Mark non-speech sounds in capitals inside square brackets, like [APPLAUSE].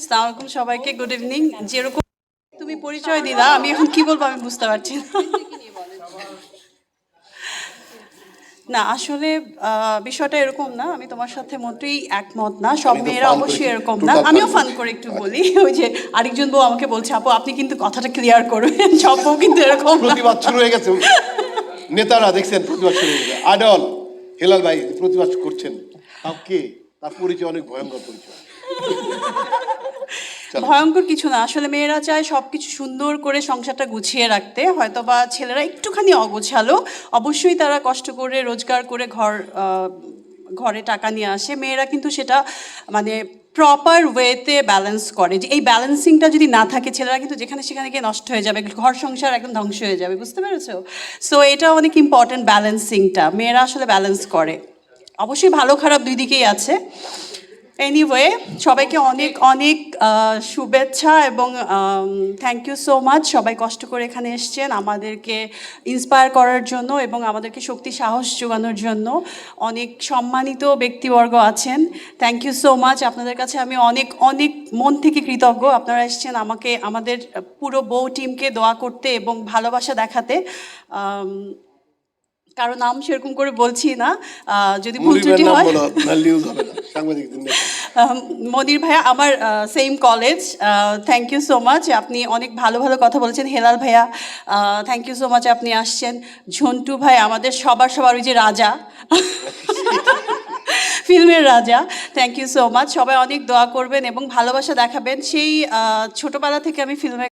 আসসালামু আলাইকুম সবাইকে গুড ইভিনিং যেরকম তুমি পরিচয় দিলা আমি এখন কি বলব আমি বুঝতে পারছি না। না আসলে বিষয়টা এরকম না আমি তোমার সাথে মোটেই একমত না সব মেয়েরা অবশ্যই এরকম না। আমিও ফান করে একটু বলি ওই যে আরেকজন বউ আমাকে বলছে আপু আপনি কিন্তু কথাটা ক্লিয়ার করবেন সব বউ কিন্তু এরকম। প্রতিবাদ শুরু হয়ে গেছে। নেতারা দেখছেন প্রতিবাদ শুরু হয়ে গেছে। আডল হেলাল ভাই প্রতিবাদ করছেন। তাও কে তার পরিচয় অনেক ভয়ঙ্কর পরিচয়। ভয়ঙ্কর কিছু না। আসলে মেয়েরা চায় সব কিছু সুন্দর করে সংসারটা গুছিয়ে রাখতে হয়তো বা ছেলেরা একটুখানি অগোছালো। অবশ্যই তারা কষ্ট করে, রোজগার করে ঘর ঘরে টাকা নিয়ে আসে। মেয়েরা কিন্তু সেটা মানে প্রপার ওয়েতে ব্যালেন্স করে যে এই ব্যালেন্সিংটা যদি না থাকে, ছেলেরা কিন্তু যেখানে সেখানে গিয়ে নষ্ট হয়ে যাবে, ঘর সংসার একদম ধ্বংস হয়ে যাবে, বুঝতে পেরেছ? সো এটা অনেক ইম্পর্ট্যান্ট ব্যালেন্সিংটা মেয়েরা আসলে ব্যালেন্স করে। অবশ্যই ভালো খারাপ দুই দিকেই আছে। এনিওয়ে সবাইকে অনেক অনেক শুভেচ্ছা এবং থ্যাংক ইউ সো মাচ সবাই কষ্ট করে এখানে এসছেন আমাদেরকে ইন্সপায়ার করার জন্য এবং আমাদেরকে শক্তি সাহস যোগানোর জন্য। অনেক সম্মানিত ব্যক্তিবর্গ আছেন। থ্যাংক ইউ সো মাচ আপনাদের কাছে আমি অনেক অনেক মন থেকে কৃতজ্ঞ। আপনারা এসছেন আমাকে আমাদের পুরো বউ টিমকে দোয়া করতে এবং ভালোবাসা দেখাতে। আম, কারও নাম সেরকম করে বলছি না। যদি ভুল ত্রুটি হয় সাংবাদিকদের মনির ভাইয়া, আমার same college thank you so much আপনি অনেক ভালো ভালো কথা বলেছেন, হেলাল ভাইয়া। থ্যাংক ইউ সো মাচ আপনি আসছেন। ঝন্টু ভাই আমাদের সবার সবার ওই যে রাজা। [LAUGHS] ফিল্মের রাজা। থ্যাংক ইউ সো মাচ সবাই অনেক দোয়া করবেন এবং ভালোবাসা দেখাবেন। সেই ছোটোবেলা থেকে আমি ফিল্মে